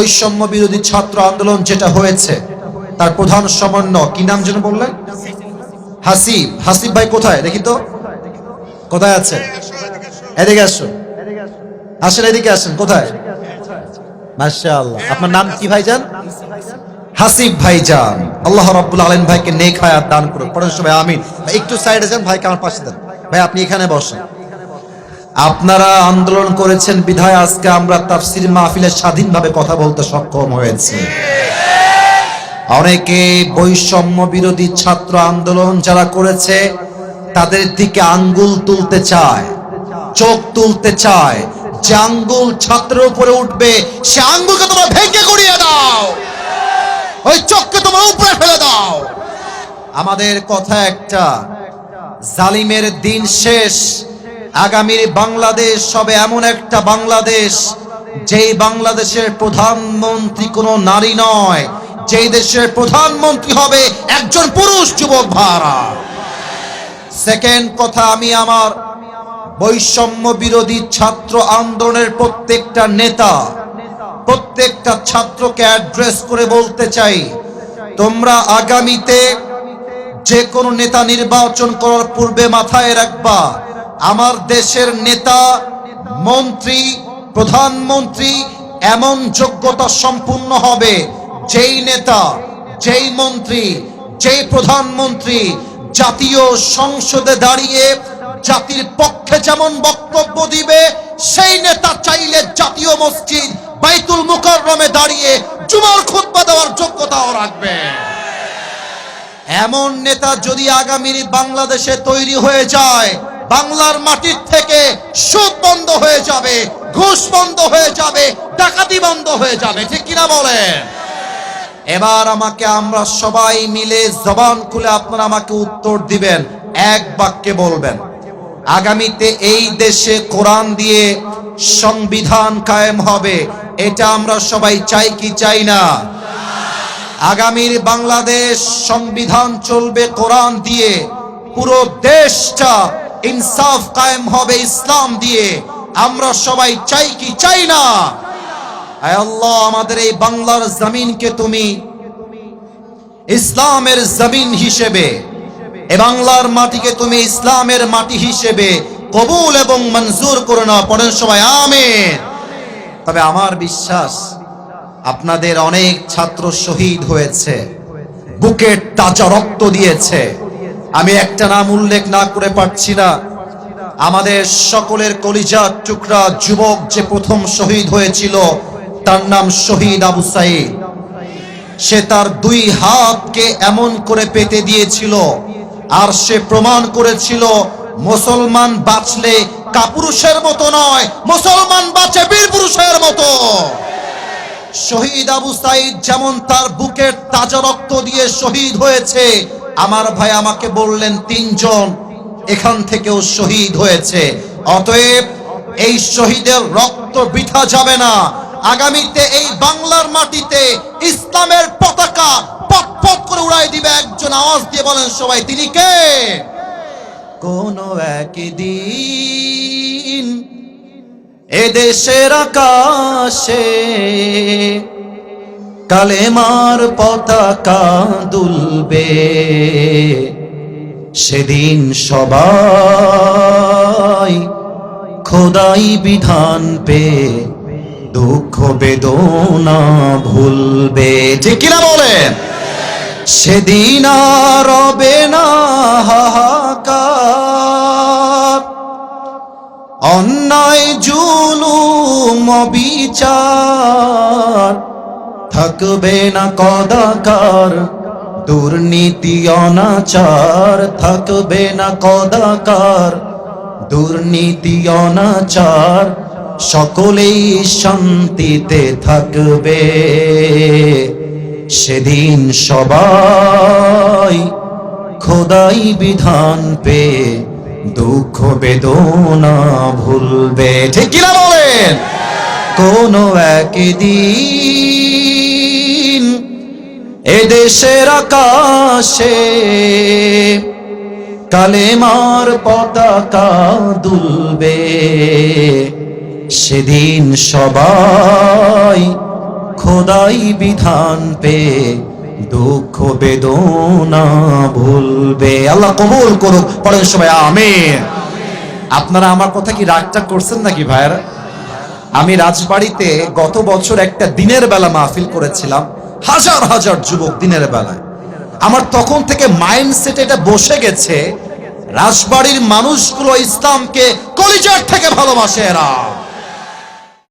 বৈষম্য বিরোধী ছাত্র আন্দোলন যেটা হয়েছে তার প্রধান সমন্বয় কি নাম যেন বললেন হাসিব। হাসিব ভাই কোথায়? দেখি তো। কোথায় আছে? এদিকে আসো। আসেন এদিকে আসেন। কোথায়? মাশাআল্লাহ। আপনার নাম কি ভাইজান হাসিব ভাইজান আল্লাহ রাব্বুল আলামিন ভাইকে নেক হায়াত দান করুন পরের সবাই আমিন। ভাই, একটু সাইডে যান ভাইকে আমার পাশে দেন। ভাই আপনি এখানে বসেন। আপনারা আন্দোলন করেছেন, বিধায় আজকে আমরা তাফসির মাহফিলে স্বাধীনভাবে কথা বলতে সক্ষম হয়েছে। অনেকে বৈষম্য বিরোধী ছাত্র আন্দোলন যারা করেছে, তাদের দিকে আঙ্গুল তুলতে চায়, চোখ তুলতে চায়। যে আঙ্গুল ছাত্রের উপরে উঠবে, সে আঙ্গুলকে তোমরা ভেঙে গড়িয়ে দাও। ওই চোখকে তোমরা উপরে ফেলে দাও। আমাদের কথা একটা, জালিমের দিন শেষ। আগামীর বাংলাদেশ হবে এমন একটা বাংলাদেশ, যেই বাংলাদেশের প্রধানমন্ত্রী কোনো নারী নয়, যেই দেশের প্রধানমন্ত্রী হবে একজন পুরুষ যুবক ভাড়া সেকেন্ড কথা, আমি আমার বৈষম্য বিরোধী ছাত্র আন্দোলনের প্রত্যেকটা নেতা, প্রত্যেকটা ছাত্রকে অ্যাড্রেস করে বলতে চাই, তোমরা আগামীতে যে কোনো নেতা নির্বাচন করার পূর্বে মাথায় রাখবা আমার দেশের নেতা, মন্ত্রী, প্রধানমন্ত্রী এমন যোগ্যতা সম্পূর্ণ হবে যেই নেতা, যেই মন্ত্রী, যেই প্রধানমন্ত্রী জাতীয় সংসদে দাঁড়িয়ে জাতির পক্ষে যেমন বক্তব্য দিবে, সেই নেতা চাইলে জাতীয় মসজিদ বাইতুল মুকাররমে দাঁড়িয়ে জুমার খুতবা দেওয়ার যোগ্যতাও রাখবে। এমন নেতা যদি আগামীর বাংলাদেশে তৈরি হয়ে যায় বাংলার মাটির থেকে সুদ বন্ধ হয়ে যাবে, ঘুষ বন্ধ হয়ে যাবে, ডাকাতি বন্ধ হয়ে যাবে, ঠিক কিনা বলেন? এবার আমাকে আমরা সবাই মিলে জবান খুলে আপনারা আমাকে উত্তর দিবেন, এক বাক্যে বলবেন। আগামীতে এই দেশে কোরআন দিয়ে সংবিধান কায়েম হবে, এটা আমরা সবাই চাই কি চাই না? আগামীর বাংলাদেশ সংবিধান চলবে কোরআন দিয়ে, পুরো দেশটা ইনসাফ কায়েম হবে ইসলাম দিয়ে। আমরা সবাই চাই কি চাই না? আল্লাহ, আমাদের এই বাংলার জমিনকে তুমি ইসলামের জমিন হিসেবে এ বাংলার মাটিকে তুমি ইসলামের মাটি হিসেবে কবুল এবং মঞ্জুর করো না পড়েন সবাই, আমেন। তবে আমার বিশ্বাস, আপনাদের অনেক ছাত্র শহীদ হয়েছে, বুকের তাজা রক্ত দিয়েছে। আমি একটা নাম উল্লেখ না করে পারছি না। আমাদের সকলের কলিজার টুকরা যুবক যে প্রথম শহীদ হয়েছিল, তার নাম শহীদ আবু সাইদ। সে তার দুই হাতকে এমন করে পেতে দিয়েছিল, আর সে প্রমাণ করেছিল, মুসলমান বাঁচলে কাপুরুষের মতো নয়, মুসলমান বাঁচে বীর পুরুষের মতো। শহীদ আবু সাইদ যেমন তার বুকের তাজা রক্ত দিয়ে শহীদ হয়েছে আমার ভাই আমাকে বললেন, তিনজন এখান থেকেও শহীদ হয়েছে। অতএব এই শহীদের রক্ত বৃথা যাবে না। আগামীতে এই বাংলার মাটিতে ইসলামের পতাকা পথ করে উড়াই দিবে। একজন আওয়াজ দিয়ে বলেন সবাই, তিনি কে? কোন একদিন এদেশের আকাশে কালেমার পতাকা দুলবে। সেদিন সবাই খোদাই বিধান পে দুঃখ বেদনা ভুলবে। যে কিনা বলেন? সেদিন আর রবে না হাহাকার। অন্যায় জুলুম বিচার থাকবে না কদাকার, দুর্নীতি অনাচার, থাকবে না কদাকার, দুর্নীতি অনাচার, সকলেই শান্তিতে থাকবে। সেদিন সবাই খোদাই বিধান পে দুঃখ বেদনা ভুলবে। ঠিক কিনা বলেন? কোন একদিন এদেশের আকাশে কালেমার পতাকা দুলবে। সেদিন সবাই খোদাই বিধান পে দুঃখ বেদনা ভুলবে। আল্লাহ কবুল করুক, পড়েন সবাই, আমিন। আপনারা আমার কথা কি রাগটা করছেন নাকি ভাইয়েরা? আমি রাজবাড়িতে গত বছর একটা দিনের বেলা মাহফিল করেছিলাম। হাজার হাজার যুবক দিনের বেলায়। আমার তখন থেকে মাইন্ডসেট এটা বসে গেছে, রাজবাড়ির মানুষগুলো ইসলামকে কলিজার থেকে ভালোবাসে এরা।